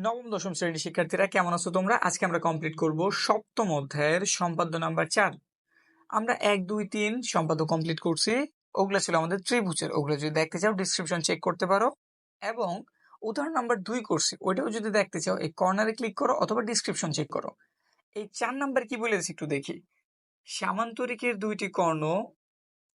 নবম, দশম শ্রেণির শিক্ষার্থীরা কেমন আছো তোমরা? আজকে আমরা কমপ্লিট করব সপ্তম অধ্যায়ের সম্পাদ্য নাম্বার চার। আমরা এক, দুই, তিন সম্পাদ্য কমপ্লিট করছি। ওগুলো ছিল আমাদের ত্রিভুজের। ওগুলো যদি দেখতে চাও ডিসক্রিপশন চেক করতে পারো। এবং উদাহরণ নাম্বার দুই করছি। ওইটাও যদি দেখতে চাও, এই কর্নারে ক্লিক করো অথবা ডিসক্রিপশন চেক করো। এই চার নাম্বার কি বলেছে একটু দেখি। সামান্তরিকের দুইটি কর্ণ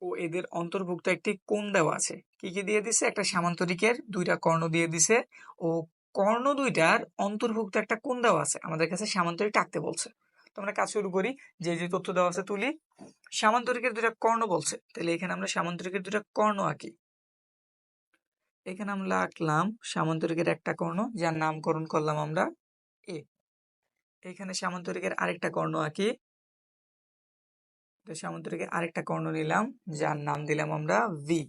ও এদের অন্তর্ভুক্ত একটি কোণ দেওয়া আছে। কি কি দিয়ে দিছে? একটা সামান্তরিকের দুইটা কর্ণ দিয়ে দিছে। ও কর্ণ দুইটার অন্তর্ভুক্ত একটা কোণ দেওয়া আছে। আমাদের কাছে সামান্তরিক টাকতে বলছে। তো আমরা কাজ শুরু করি, যে যে তথ্য দেওয়া আছে তুলি। সামান্তরিকের দুইটা কর্ণ বলছে। তাহলে এখানে আমরা সামান্তরিকের দুইটা কর্ণ আঁকি। এখানে আমরা আঁকলাম সামান্তরিকের একটা কর্ণ, যার নামকরণ করলাম আমরা এ এখানে সামান্তরিকের আরেকটা কর্ণ আঁকি। তো সামান্তরিকের আরেকটা কর্ণ নিলাম, যার নাম দিলাম আমরা ভি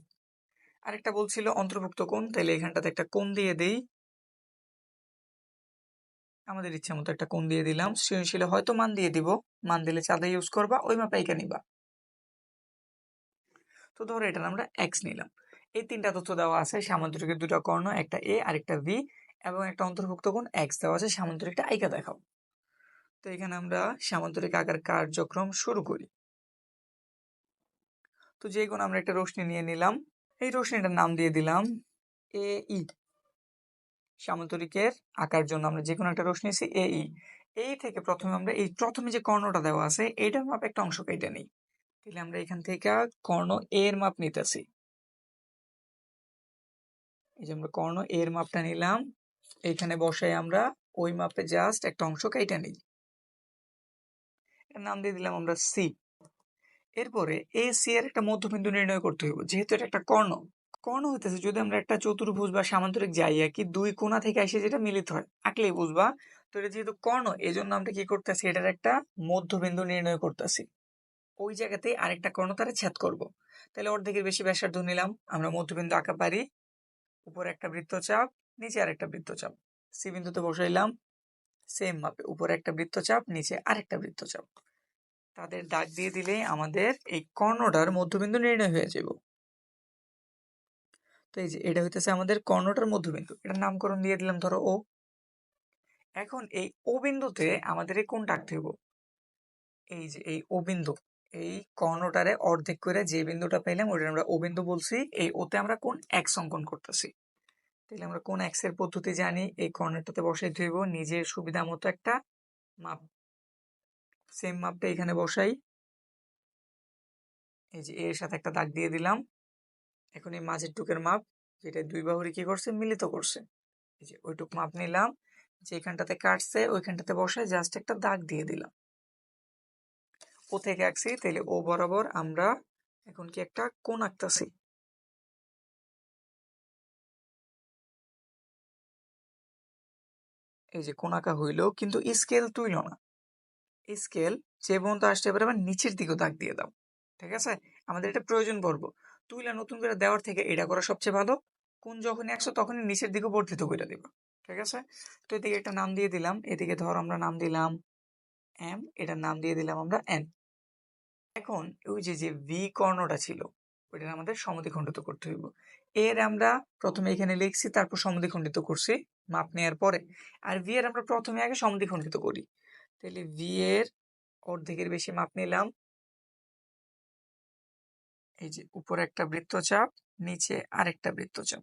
আরেকটা বলছিল অন্তর্ভুক্ত কোণ, তাহলে এখানটাতে একটা কোণ দিয়ে দেই। আমাদের ইচ্ছে মতো একটা কোণ দিয়ে দিলাম, সৃজনশীলে হয়তো মান দিয়ে দিব। মান দিলে চাঁদা ইউজ করবা, ওই মাপে এঁকে নিবা। তো ধরো এটা আমরা এক্স নিলাম। এই তিনটা তথ্য দেওয়া আছে, সামান্তরিকের দুটো কর্ণ, একটা এ আর একটা ভি এবং একটা অন্তর্ভুক্ত কোণ এক্স দেওয়া আছে সামান্তরিকটা আইকা দেখাও। তো এখানে আমরা সামান্তরিক আকার কার্যক্রম শুরু করি। তো যে কোণ আমরা একটা রশ্মি নিয়ে নিলাম, এই রশ্মিটার নাম দিয়ে দিলাম এ ই সামান্তরিকের আকার জন্য আমরা যে কোনো একটা রশ্মি নিয়েছি এ ই এই থেকে প্রথমে আমরা এই প্রথমে যে কর্ণটা দেওয়া আছে এইটার মাপ একটা অংশ কেটে নিই। তাহলে আমরা এখান থেকে কর্ণ এর মাপ নিতেছি। এই যে আমরা কর্ণ এর মাপটা নিলাম, এখানে বসাই আমরা, ওই মাপে জাস্ট একটা অংশ কেটে নিই। এর নাম দিয়ে দিলাম আমরা সি এরপরে এ সি এর একটা মধ্যবিন্দু নির্ণয় করতে হইব, যেহেতু এটা একটা কর্ণ। কর্ণ হইতেছে, যদি আমরা একটা চতুর্ভুজ বা সামান্তরিক যাই, আর কি দুই কোণা থেকে এসে যেটা মিলিত হয়, আঁকলেই বুঝবা, তো এটা যেহেতু কর্ণ এই জন্য আমরা কি করতেছি, এটার একটা মধ্যবিন্দু নির্ণয় করতেছি। ওই জায়গাতেই আরেকটা কর্ণ তারা ছেদ করব। তাহলে অর্ধেকের বেশি ব্যাসার্ধ নিলাম, আমরা মধ্যবিন্দু আঁকা পারি, উপরে একটা বৃত্তচাপ, নিচে আরেকটা বৃত্তচাপ। সি বিন্দুতে বসাইলাম সেম মাপে, উপরে একটা বৃত্তচাপ, নিচে আরেকটা বৃত্তচাপ। তাদের দাগ দিয়ে দিলে আমাদের এই কর্ণটার মধ্যবিন্দু নির্ণয় হয়ে যাব তো এই যে এটা হইতেছে আমাদের কর্ণটার মধ্যবিন্দু। এটার নামকরণ দিয়ে দিলাম, ধরো ও এখন এই ও বিন্দুতে আমাদের এই কোনটা আঁকতে হইব? এই যে এই ও বিন্দু, এই কর্ণটারে অর্ধেক করে যে বিন্দুটা পেলাম ওটা আমরা ও বিন্দু বলছি, এই ওতে আমরা কোন এক্স অঙ্কন করতেছি? তাহলে আমরা কোন এক্সের পদ্ধতি জানি, এই কর্ণটাতে বসাই ধরব নিজের সুবিধা মতো একটা মাপ সেম মাপটা এখানে বসাই। এই যে এর সাথে একটা দাগ দিয়ে দিলাম। এখন এই মাঝের টুকের মাপ, যেটা দুই বাহুরে কি করছে, মিলিত করছে। এই যে ওইটুক মাপ নিলাম, যেখানটাতে কাটছে, ওইখানটাতে বসায় জাস্ট একটা দাগ দিয়ে দিলাম। ও থেকে আঁকছি তাহলে ও বরাবর আমরা এখন কি একটা কোন আঁকতেছি। এই যে কোন আঁকা হইল, কিন্তু স্কেল তুইল না। স্কেল যে পর্যন্ত আসতে পারে, আবার নিচের দিকেও দাগ দিয়ে দাও। ঠিক আছে? আমাদের এটা প্রয়োজন পড়ব। তুইলা নতুন করে দেওয়ার থেকে এটা করা সবচেয়ে ভালো। কোন যখনই একশো তখনই নিচের দিকে বর্ধিত করে দিবা, ঠিক আছে? তো এদিকে একটা নাম দিয়ে দিলাম, এদিকে ধর আমরা নাম দিলাম এম এটার নাম দিয়ে দিলাম আমরা এন এখন ওই যে যে ভি কর্ণটা ছিল ওইটা আমাদের সমদ্বিখণ্ডিত করতে হইব। এর আমরা প্রথমে এখানে লিখছি, তারপর সমদ্বিখণ্ডিত করছি, মাপ নেওয়ার পরে। আর ভি এর আমরা প্রথমে আগে সমদ্বিখণ্ডিত করি। তাহলে ভি এর অর্ধেকের বেশি মাপ নিলাম এই যে উপরে একটা বৃত্তচাপ, নিচে আরেকটা বৃত্তচাপ।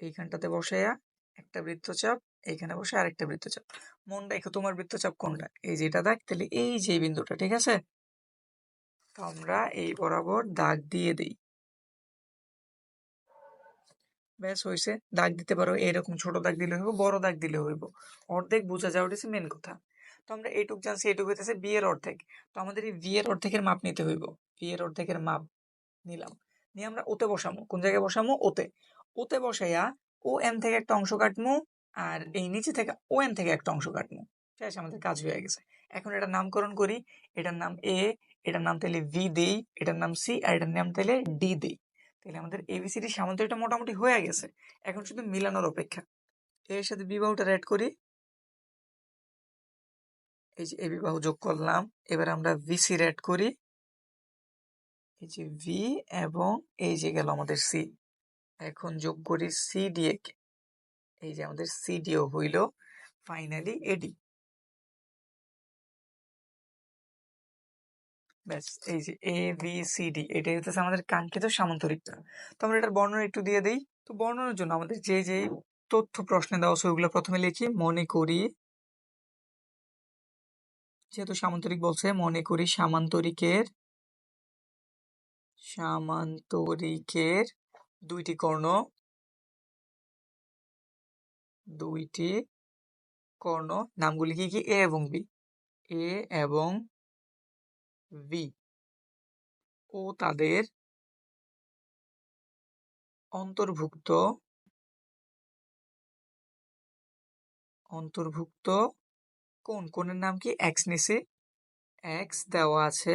এইখানটাতে বসাইয়া একটা বৃত্তচাপ, এইখানে বসে আরেকটা বৃত্তচাপ। মন দেখো তোমার বৃত্তচাপ কোনটা? এই যে এটা দেখ তাহলে এই যে বিন্দুটা, ঠিক আছে? তো আমরা এই বরাবর দাগ দিয়ে দেই। ব্যাস হয়েছে দাগ দিতে পারো, এরকম ছোট দাগ দিলে হইব, বড় দাগ দিলে হইব। অর্ধেক বোঝা যাওয়া হচ্ছে মেন কথা। তো আমরা এইটুক জানছি, এইটুক হইতেছে বি এর অর্ধেক। তো আমাদের এই ভি এর অর্ধেকের মাপ নিতে হইব। এর অর্ধেকের মাপ নিলাম। নিয়ে আমরা ওতে বসামো। কোন জায়গায় বসামো? ওতে। ওতে বসাইয়া ও এম থেকে একটা অংশ কাটমু আর এই নিচে থেকে ও এম থেকে একটা অংশ কাটমু। শেষ, আমাদের কাজ হয়ে গেছে। এখন এটার নামকরণ করি। এটার নাম এ, এটার নাম তাহলে ভি দেই, এটার নাম সি আর এটার নাম তাহলে ডি দেই। তাহলে আমাদের এবিসিডি সামান্তরিকটা মোটামুটি হয়ে গেছে। এখন শুধু মিলানোর অপেক্ষা। এর সাথে বিবাহটা অ্যাড করি। এই যে এ বিবাহ যোগ করলাম। এবার আমরা ভিসি অ্যাড করি। এই যে ভি এবং এই যে গেল আমাদের সি এখন যোগ করি সি ডিএ কে? এই যে আমাদের সিডিও হইল ফাইনালি এডি ব্যাস, এই যে এ বি সি ডি এটাই হচ্ছে আমাদের কাঙ্ক্ষিত সামান্তরিকতা তো আমরা এটার বর্ণনা একটু দিয়ে দিই। তো বর্ণনার জন্য আমাদের যে যে তথ্য প্রশ্নে দেওয়া আছে, ওইগুলো প্রথমে লিখি। মনে করি, যেহেতু সামান্তরিক বলছে, মনে করি সামান্তরিকের সামান্তরিকের দুইটি কর্ণ। দুইটি কর্ণ। নামগুলি কি কি? এ এবং বি। এ এবং ভি ও তাদের অন্তর্ভুক্ত অন্তর্ভুক্ত কোন কোণের নাম কি? এক্স নিছি এক্স দেওয়া আছে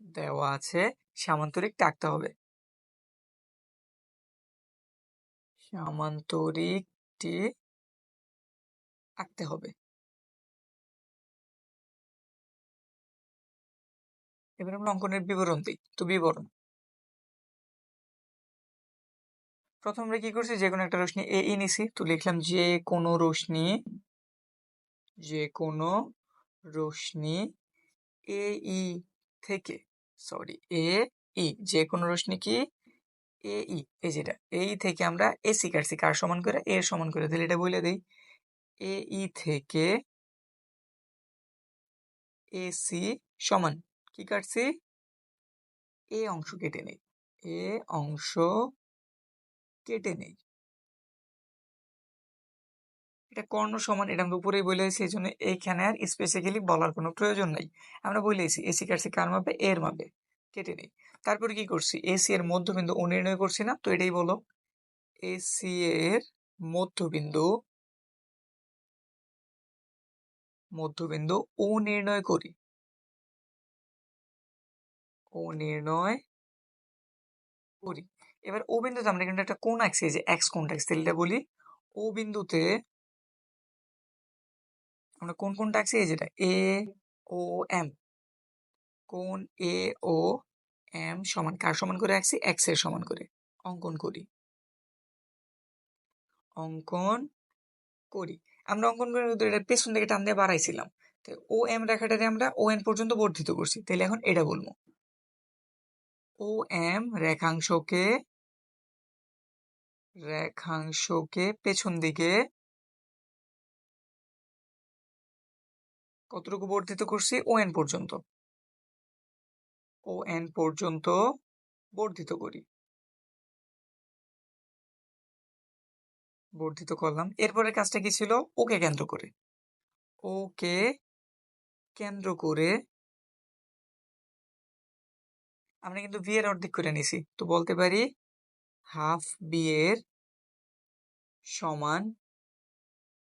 দেওয়া আছে, সামান্তরিক টাকতে হবে। সামান্তরিকটি আঁকতে হবে। এবার আমরা অঙ্কনের বিবরণ দিই। তো বিবরণ। প্রথম আমরা কি করছি? যে কোনো একটা রশ্মি এ ই নিছি। তো লিখলাম যে কোনো রশ্মি যে কোনো রশ্মি এ ই থেকে সরি, এ, ই যে কোনো রশ্মি কি? এ, ই, এই যেটা, এই থেকে আমরা এসি কাটছি, কার সমান করে? এর সমান করে, তাহলে এটা বলে দিই। এ, ই থেকে এসি সমান, কি কাটছি? এ অংশ কেটে নেই, এ অংশ কেটে নেই। এটা কর্ণ সমান এটা আমরা উপরেই বলে দিয়েছি এই জন্য এইখানে আর স্পেসিক্যালি বলার কোনো প্রয়োজন নাই। আমরা বলেছি এসি কাটছি কার মাপে? এর মাপে। কেটে নেই। তারপরে কি করছি? এসি এর মধ্যবিন্দু ও নির্ণয় করছি না? তো এটাই বলো। এসি এর মধ্যবিন্দু মধ্যবিন্দু ও নির্ণয় করি। ও নির্ণয় করি। এবার ও বিন্দুতে আমরা কিন্তু একটা কোন আঁকছি যে এক্স কোনটা আঁকছি তাহলে বলি। ও বিন্দুতে আমরা কোন কোনটা আঁকছি এই যেটা? এ ও এম কোন এ ও এম সমান কার সমান করে আঁকছি এক্সের সমান করে। অঙ্কন করি। অঙ্কন করি। আমরা অঙ্কন করে এটা পেছন থেকে টান দিয়ে বাড়াইছিলাম। তো ও এম রেখাটাকে আমরা ও এন পর্যন্ত বর্ধিত করছি। তাহলে এখন এটা বলব। ও এম রেখাংশকে রেখাংশকে পেছন দিকে কতটুকু বর্ধিত করছি? ও এন পর্যন্ত। ও এন পর্যন্ত বর্ধিত করি। বর্ধিত করলাম। এরপরের কাজটা কি ছিল? ওকে কেন্দ্র করে। ওকে কেন্দ্র করে আমরা কিন্তু বিয়ের অর্ধেক করে নিছি। তো বলতে পারি হাফ বিয়ের সমান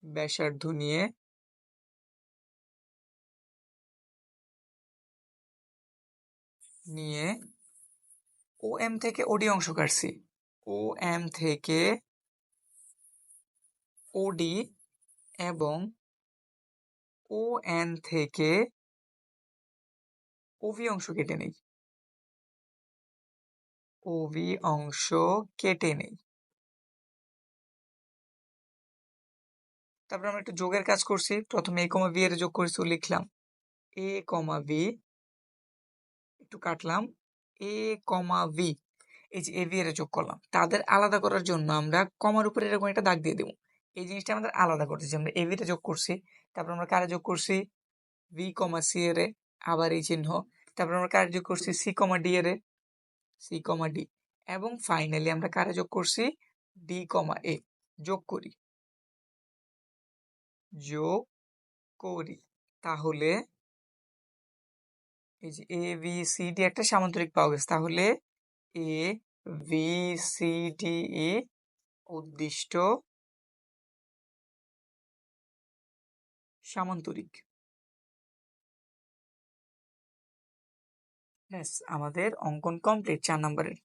ব্যাসার্ধ নিয়ে নিয়ে ও এম থেকে ওডি অংশ কাটছি। ও এম থেকে ওডি এবং ও এন থেকে ওভি অংশ কেটে নেই। ওভি অংশ কেটে নেই। তারপর আমরা একটু যোগের কাজ করছি। প্রথমে এ কমা বি এর যোগ করেছি, লিখলাম। এ কমা বি একটু কাটলাম এ কমা ভি এই যে এ ভি এর যোগ করলাম। তাদের আলাদা করার জন্য আমরা কমার উপরে এরকম একটা দাগ দিয়ে দেবো। এই জিনিসটা আমাদের আলাদা করতেছি আমরা এ ভিটা যোগ করছি, তারপর আমরা কারে যোগ করছি? ভি কমা সি এর আবার এই চিহ্ন। তারপর আমরা কারে যোগ করছি? সি কমা ডি এর সি কমা ডি এবং ফাইনালি আমরা কারে যোগ করছি? ডি কমা এ যোগ করি। যোগ করি। তাহলে এই যে এ বি সি ডি একটা সামান্তরিক পাওয়া গেছে। তাহলে A B C D E উদ্দিষ্ট সামান্তরিক। ব্যাস, আমাদের অঙ্কন কমপ্লিট চার নম্বরের।